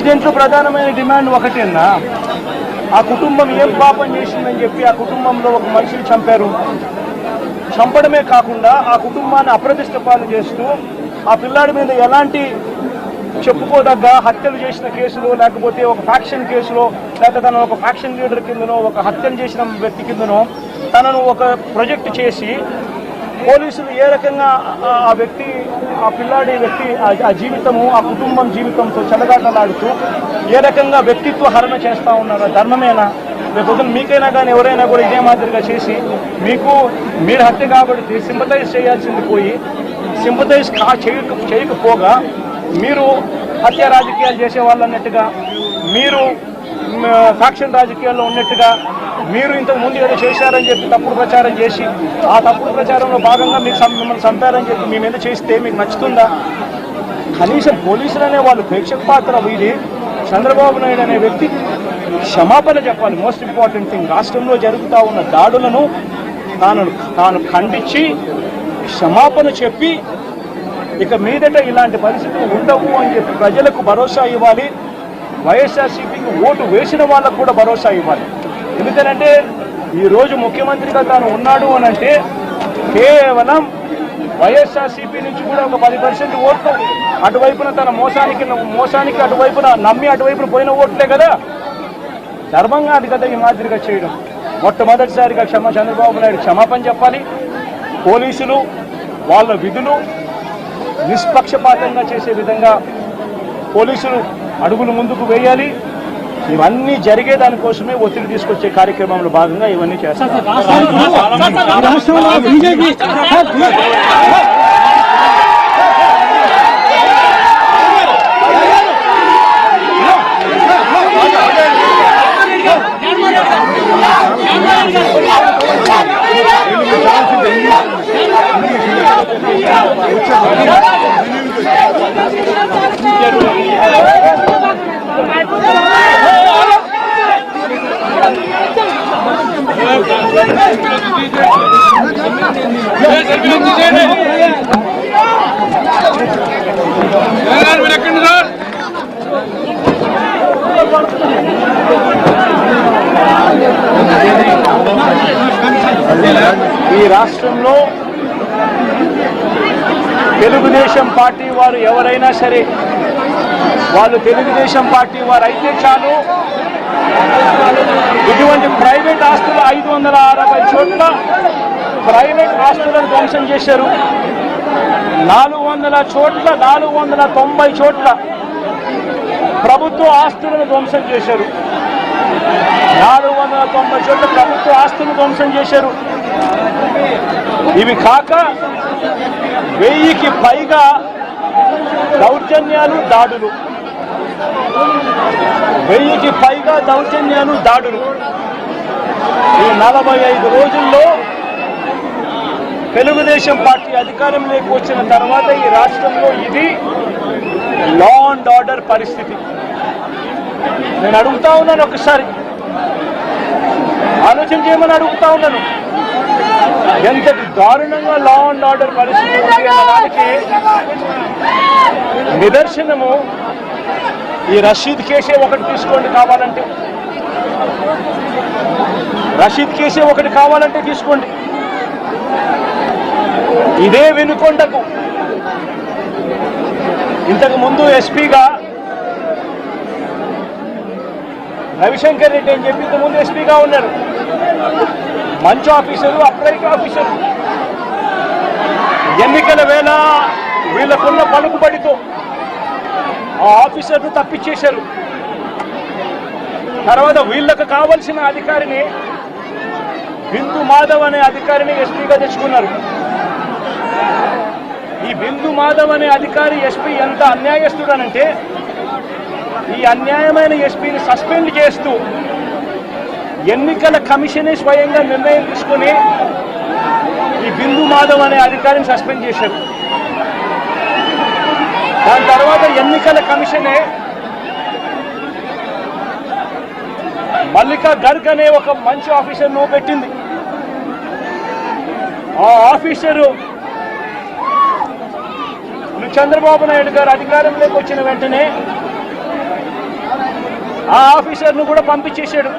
President ప్రధానమైన demand ఒకటేనా? ఆ కుటుంబం ఏం పాపం చేసిందని చెప్పి ఆ కుటుంబంలో ఒక మనిషిని చంపారు. చంపడమే కాకుండా ఆ కుటుంబాన్ని అప్రతిష్ట పాలు చేస్తూ ఆ పిల్లాడి మీద ఎలాంటి చెప్పుకోదగ్గ హత్యలు చేసిన కేసులో లేకపోతే ఒక ఫ్యాక్షన్ కేసులో లేకపోతే తను ఒక ఫ్యాక్షన్ లీడర్ కిందనో ఒక హత్యలు చేసిన వ్యక్తి కిందనో తనను ఒక ప్రొజెక్ట్ చేసి పోలీసులు ఏ రకంగా ఆ- వ్యక్తి ఆ పిల్లాడి వ్యక్తి ఆ- జీవితము ఆ కుటుంబం జీవితంతో చెలగాటలాడుతూ ఏ రకంగా వ్యక్తిత్వ హరణ చేస్తూ ఉన్నారు ధర్మమేనా? రేపు మీకైనా కానీ ఎవరైనా కూడా ఇదే మాదిరిగా చేసి మీకు మీరు హత్య కాబట్టి సింపతైజ్ చేయాల్సింది పోయి సింపతైజ్ కా చేయక చేయకపోగా మీరు హత్య రాజకీయాలు చేసే వాళ్ళు అన్నట్టుగా మీరు ఫ్యాక్షన్ రాజకీయాల్లో ఉన్నట్టుగా మీరు ఇంతకు ముందు ఏదో చేశారని చెప్పి తప్పుడు ప్రచారం చేసి ఆ తప్పుడు ప్రచారంలో భాగంగా మీకు మిమ్మల్ని చంపారని చెప్పి మీ మీద చేస్తే మీకు నచ్చుతుందా? కనీసం పోలీసులు అనే వాళ్ళు ప్రేక్షక పాత్ర వీరి చంద్రబాబు నాయుడు అనే వ్యక్తి క్షమాపణ చెప్పాలి. మోస్ట్ ఇంపార్టెంట్ థింగ్ రాష్ట్రంలో జరుగుతూ ఉన్న దాడులను తాను తాను ఖండించి క్షమాపణ చెప్పి ఇక మీదట ఇలాంటి పరిస్థితులు ఉండవు అని చెప్పి ప్రజలకు భరోసా ఇవ్వాలి. వైఎస్ఆర్సీపీకి ఓటు వేసిన వాళ్ళకు కూడా భరోసా ఇవ్వాలి. ఎందుకనంటే ఈరోజు ముఖ్యమంత్రిగా తాను ఉన్నాడు అని అంటే కేవలం వైఎస్ఆర్సీపీ నుంచి కూడా ఒక పది పర్సెంట్ ఓట్లు అటువైపున తన మోసానికి మోసానికి అటువైపున నమ్మి అటువైపున పోయిన ఓట్లే కదా. ధర్మంగా అది కదా ఈ మాదిరిగా చేయడం. మొట్టమొదటిసారిగా క్షమ చంద్రబాబు నాయుడు క్షమాపణ చెప్పాలి. పోలీసులు వాళ్ళ విధులు నిష్పక్షపాతంగా చేసే విధంగా పోలీసులు అడుగులు ముందుకు వేయాలి. ఇవన్నీ జరిగే దానికోసమే ఒత్తిడి తీసుకొచ్చే కార్యక్రమంలో భాగంగా ఇవన్నీ చేస్తారు ఈ రాష్ట్రంలో తెలుగుదేశం పార్టీ వారు ఎవరైనా సరే వాళ్ళు తెలుగుదేశం పార్టీ వారు అయితే చాలు. ఇటువంటి ప్రైవేట్ ఆస్తులు ఐదు వందల అరవై చోట్ల ప్రైవేట్ హాస్పిటల్ ధ్వంసం చేశారు. నాలుగు వందల చోట్ల నాలుగు వందల తొంభై చోట్ల ప్రభుత్వ ఆస్తులను ధ్వంసం చేశారు. నాలుగు వందల తొంభై చోట్ల ప్రభుత్వ ఆస్తులు ధ్వంసం చేశారు. ఇవి కాక వెయ్యికి పైగా దౌర్జన్యాలు దాడులు. వెయ్యికి పైగా దౌర్జన్యాలు దాడులు. ఈ నలభై ఐదు రోజుల్లో తెలుగుదేశం పార్టీ అధికారంలోకి వచ్చిన తర్వాత ఈ రాష్ట్రంలో ఇది లా అండ్ ఆర్డర్ పరిస్థితి. నేను అడుగుతా ఉన్నాను ఒకసారి. ఆలోచన చేయమని అడుగుతా ఉన్నాను. ఎంతటి దారుణంగా లా అండ్ ఆర్డర్ పరిస్థితి ఉంది అన్న దానికి నిదర్శనము ఈ రషీద్ కేసే ఒకటి తీసుకోండి కావాలంటే. రషీద్ కేసే ఒకటి కావాలంటే తీసుకోండి. ఇదే వినుకొండకు. ఇంతకు ముందు ఎస్పీగా రవిశంకర్ రెడ్డి అని చెప్పి ఇంతకుముందు ఎస్పీగా ఉన్నారు. మంచి ఆఫీసరు అప్రైట్ ఆఫీసరు. ఎన్నికల వేళ వీళ్ళకున్న పలుకుబడితో ఆ ఆఫీసర్ను తప్పించేశారు. తర్వాత వీళ్ళకు కావలసిన అధికారిని బిందు మాధవ్ అనే అధికారిని ఎస్పీగా తెచ్చుకున్నారు. ఈ బిందు మాధవ్ అనే అధికారి ఎస్పీ ఎంత అన్యాయస్తుడనంటే ఈ అన్యాయమైన ఎస్పీని సస్పెండ్ చేస్తూ ఎన్నికల కమిషనే స్వయంగా నిర్ణయం తీసుకొని ఈ బిందు మాధవ్ అనే అధికారిని సస్పెండ్ చేశారు. దాని తర్వాత ఎన్నికల కమిషనే మల్లికా గర్గ్ అనే ఒక మంచి ఆఫీసర్ను పెట్టింది. ఆ ఆఫీసరు చంద్రబాబు నాయుడు గారు అధికారంలోకి వచ్చిన వెంటనే ఆ ఆఫీసర్ను కూడా పంపించేశాడు.